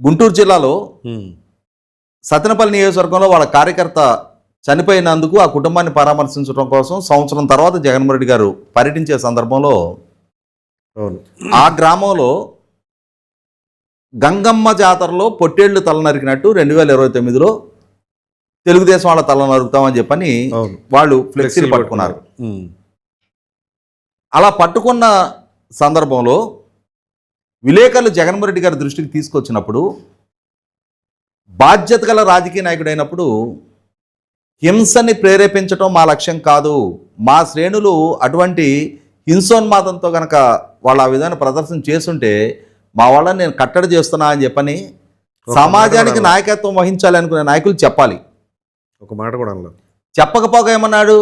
గుంటూరు జిల్లాలో. సత్తెనపల్లి నియోజకవర్గంలో వాళ్ళ కార్యకర్త చనిపోయినందుకు ఆ కుటుంబాన్ని పరామర్శించడం కోసం సంవత్సరం తర్వాత జగన్మోహన్ రెడ్డి గారు పర్యటించే సందర్భంలో ఆ గ్రామంలో గంగమ్మ జాతరలో పొట్టేళ్ళు తల నరికినట్టు రెండు వేల ఇరవై తొమ్మిదిలో తెలుగుదేశం వాళ్ళ తల నరుకుతామని చెప్పని వాళ్ళు ఫ్లెక్సీలు పట్టుకున్నారు. అలా పట్టుకున్న సందర్భంలో విలేకరులు జగన్మోహన్ రెడ్డి గారి దృష్టికి తీసుకొచ్చినప్పుడు బాధ్యత గల రాజకీయ నాయకుడైనప్పుడు హింసని ప్రేరేపించడం మా లక్ష్యం కాదు. మా శ్రేణులు అటువంటి హింసోన్మాదంతో గనక వాళ్ళు ఆ విధమైన ప్రదర్శన చేస్తుంటే మా వాళ్ళని నేను కట్టడి చేస్తున్నా అని చెప్పని సమాజానికి నాయకత్వం వహించాలి అనుకునే నాయకులు చెప్పాలి. ఒక మాట కూడా చెప్పకపోగా ఏమన్నాడు?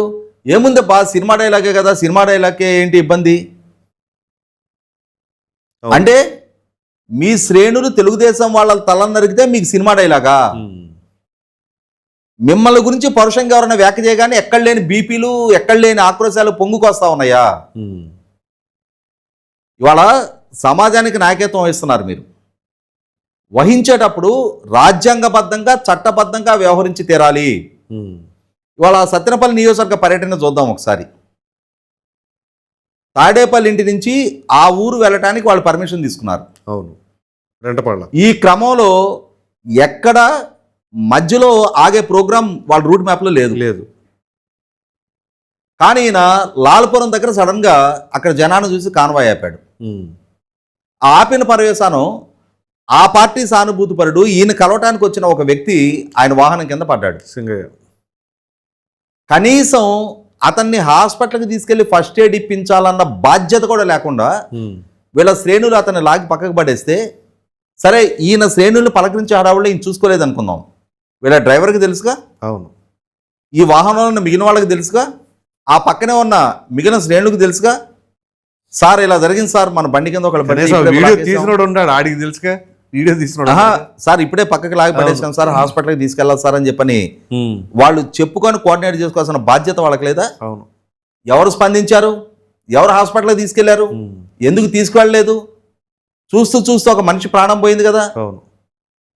ఏముంది బా సినిమా డైలాగే కదా సినిమా డైలాగే ఏంటి ఇబ్బంది. అంటే మీ శ్రేణులు తెలుగుదేశం వాళ్ళ తల నరికితే మీకు సినిమా డైలాగా. మిమ్మల్ని గురించి పరుషంగా ఎవరైనా వ్యాఖ్య చేయగానే ఎక్కడ లేని బీపీలు ఎక్కడ లేని ఆక్రోశాలు పొంగుకొస్తా ఉన్నాయా. ఇవాళ సమాజానికి నాయకత్వం వహిస్తున్నారు మీరు. వహించేటప్పుడు రాజ్యాంగబద్ధంగా చట్టబద్ధంగా వ్యవహరించి తీరాలి. ఇవాళ సత్యనపల్లి నియోజకవర్గ పర్యటన చూద్దాం ఒకసారి. తాడేపల్లి ఇంటి నుంచి ఆ ఊరు వెళ్ళటానికి వాళ్ళు పర్మిషన్ తీసుకున్నారు. అవును. రెంటపాళ్ళ. ఈ క్రమంలో ఎక్కడ మధ్యలో ఆగే ప్రోగ్రాం వాళ్ళ రూట్ మ్యాప్లో లేదు. లేదు. కానీ ఈయన లాల్పురం దగ్గర సడన్గా అక్కడ జనాన్ని చూసి కాన్వాయ్ ఆపాడు. ఆపిన పరవేశానం ఆ పార్టీ సానుభూతిపరుడు ఈయన కలవటానికి వచ్చిన ఒక వ్యక్తి ఆయన వాహనం కింద పడ్డాడు. సింగయ్య. కనీసం అతన్ని హాస్పిటల్కి తీసుకెళ్ళి ఫస్ట్ ఎయిడ్ ఇప్పించాలన్న బాధ్యత కూడా లేకుండా. వీళ్ళ శ్రేణులు అతన్ని లాగి పక్కకు పడేస్తే సరే ఈయన శ్రేణులు పలకరించే హడావుల్లో ఈయన చూసుకోలేదు అనుకుందాం. వీళ్ళ డ్రైవర్కి తెలుసుగా? అవును. ఈ వాహనంలో ఉన్న మిగిలిన వాళ్ళకి తెలుసుగా? ఆ పక్కనే ఉన్న మిగిలిన శ్రేణులకు తెలుసుగా? సార్ ఇలా జరిగింది సార్ మన బండి కింద ఒక వీడియో. తీసినోడు ఆడికి తెలుసుగా? వీడియో తీసినోడు సార్ ఇప్పుడే పక్కకి లాగి పడేసాం సార్ హాస్పిటల్కి తీసుకెళ్ళాలి సార్ అని చెప్పని. వాళ్ళు చెప్పుకొని కోఆర్డినేట్ చేసుకోవాల్సిన బాధ్యత వాళ్ళకి లేదా? అవును. ఎవరు స్పందించారు? ఎవరు హాస్పిటల్కి తీసుకెళ్ళారు. ఎందుకు తీసుకువెళ్ళలేదు? చూస్తూ చూస్తూ ఒక మనిషి ప్రాణం పోయింది కదా? అవును.